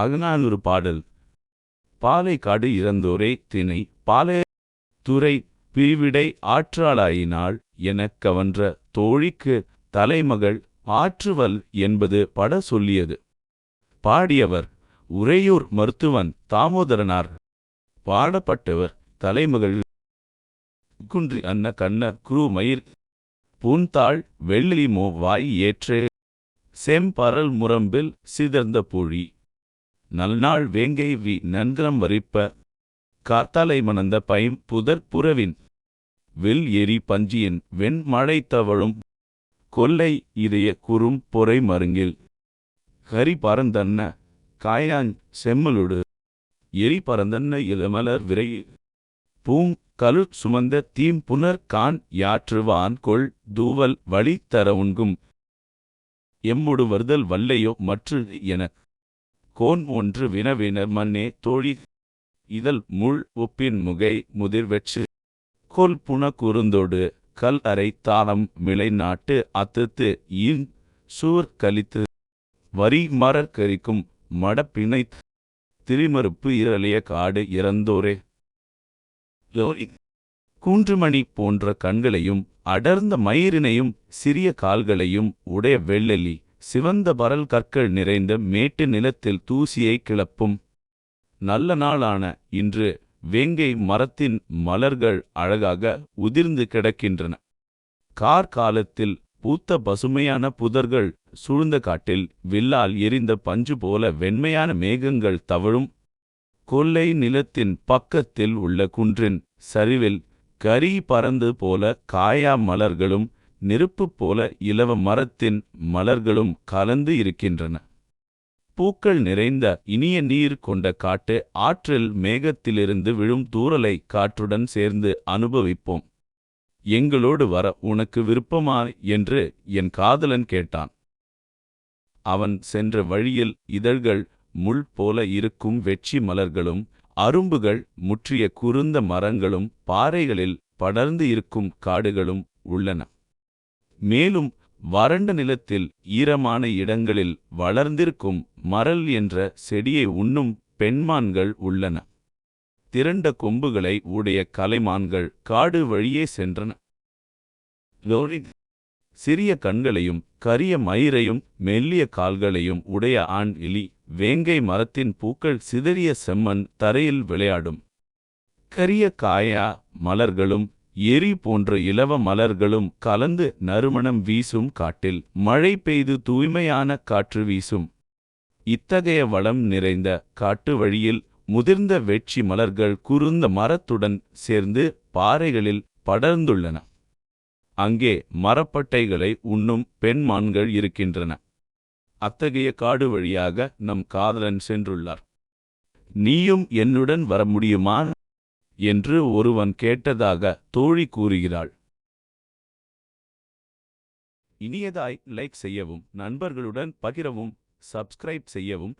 அகநானூறு பாடல். பாலை காடு இறந்தோரே தினை பாலே துறை பிரிவிடை ஆற்றாளாயினாள் எனக் கவன்ற தோழிக்கு தலைமகள் ஆற்றுவல் என்பது பட சொல்லியது. பாடியவர் உறையூர் மருத்துவன் தாமோதரனார். பாடப்பட்டவர் தலைமகள் குன்றி அன்ன கண்ண குரு மயிர். பூந்தாள் வெள்ளி வாய் ஏற்றே. செம்பரல் முரம்பில் சிதர்ந்த பொழி. நல்நாள் வேங்கை வி நன்கரம் வரிப்ப. காத்தாலை மணந்த பைம் புதர் புறவின். வில் எரி பஞ்சியின் வெண் மழை தவழும். கொல்லை இதய குறும் பொறை மருங்கில். கரி பரந்தன்ன காயாஞ் செம்மலுடு. எரி பரந்தன்ன இளமலர் விரை. பூங் கலு சுமந்த தீம் புனர் கான் யாற்றுவான் கொள் தூவல் வழி தர உண்கும். எம்முடு வருதல் வல்லையோ மற்று என கோன் ஒன்று வினவினர் மன்னே தோழி. இதழ் முள் ஒப்பின் முகை முதிர்வெற்று கொல் புன குறுந்தோடு கல் அரை தாளம் மிளை நாட்டு அத்தத்து ஈன் சூர் கலித்து. வரி மரற் கரிக்கும் மடப்பிணை திரிமறுப்பு இரளிய காடு இறந்தோரே. குன்றுமணி கூன்றுமணி போன்ற கண்களையும் அடர்ந்த மயிரினையும் சிறிய கால்களையும் உடைய வெள்ளெலி. சிவந்த பரல் கற்கள் நிறைந்த மேட்டு நிலத்தில் தூசியை கிளப்பும். நல்ல நாளான இன்று வேங்கை மரத்தின் மலர்கள் அழகாக உதிர்ந்து கிடக்கின்றன. கார்காலத்தில் பூத்த பசுமையான புதர்கள் சூழ்ந்த காட்டில் வில்லால் எரிந்த பஞ்சு போல வெண்மையான மேகங்கள் தவழும். கொல்லை நிலத்தின் பக்கத்தில் உள்ள குன்றின் சரிவில் கரி பறந்து போல காயா மலர்களும் நெருப்பு போல இலவ மரத்தின் மலர்களும் கலந்து இருக்கின்றன. பூக்கள் நிறைந்த இனிய நீர் கொண்ட காட்டு ஆற்றில் மேகத்திலிருந்து விழும் தூரலை காற்றுடன் சேர்ந்து அனுபவிப்போம். எங்களோடு வர உனக்கு விருப்பமா என்று என் காதலன் கேட்டான். அவன் சென்ற வழியில் இதழ்கள் முள் போல இருக்கும் வெற்றி மலர்களும் அரும்புகள் முற்றிய குருந்த மரங்களும் பாறைகளில் படர்ந்து இருக்கும் காடுகளும் உள்ளன. மேலும் வறண்ட நிலத்தில் ஈரமான இடங்களில் வளர்ந்திருக்கும் மரல் என்ற செடியை உண்ணும் பெண்மான்கள் உள்ளன. திரண்ட கொம்புகளை உடைய கலைமான்கள் காடு வழியே சென்றன. சிறிய கண்களையும் கரிய மயிரையும் மெல்லிய கால்களையும் உடைய ஆண் எலி வேங்கை மரத்தின் பூக்கள் சிதறிய செம்மண் தரையில் விளையாடும். கரிய காயா மலர்களும் எரி போன்ற இலவ மலர்களும் கலந்து நறுமணம் வீசும் காட்டில் மழை பெய்து தூய்மையான காற்று வீசும். இத்தகைய வளம் நிறைந்த காட்டு வழியில் முதிர்ந்த வெட்சி மலர்கள் குறுந்த மரத்துடன் சேர்ந்து பாறைகளில் படர்ந்துள்ளன. அங்கே மரப்பட்டைகளை உண்ணும் பெண்மான்கள் இருக்கின்றன. அத்தகைய காடு வழியாக நம் காதலன் சென்றுள்ளார். நீயும் என்னுடன் வர முடியுமா? என்று ஒருவன் கேட்டதாக தோழி கூறுகிறாள். இனியதாய் லைக் செய்யவும் நண்பர்களுடன் பகிரவும் சப்ஸ்கிரைப் செய்யவும்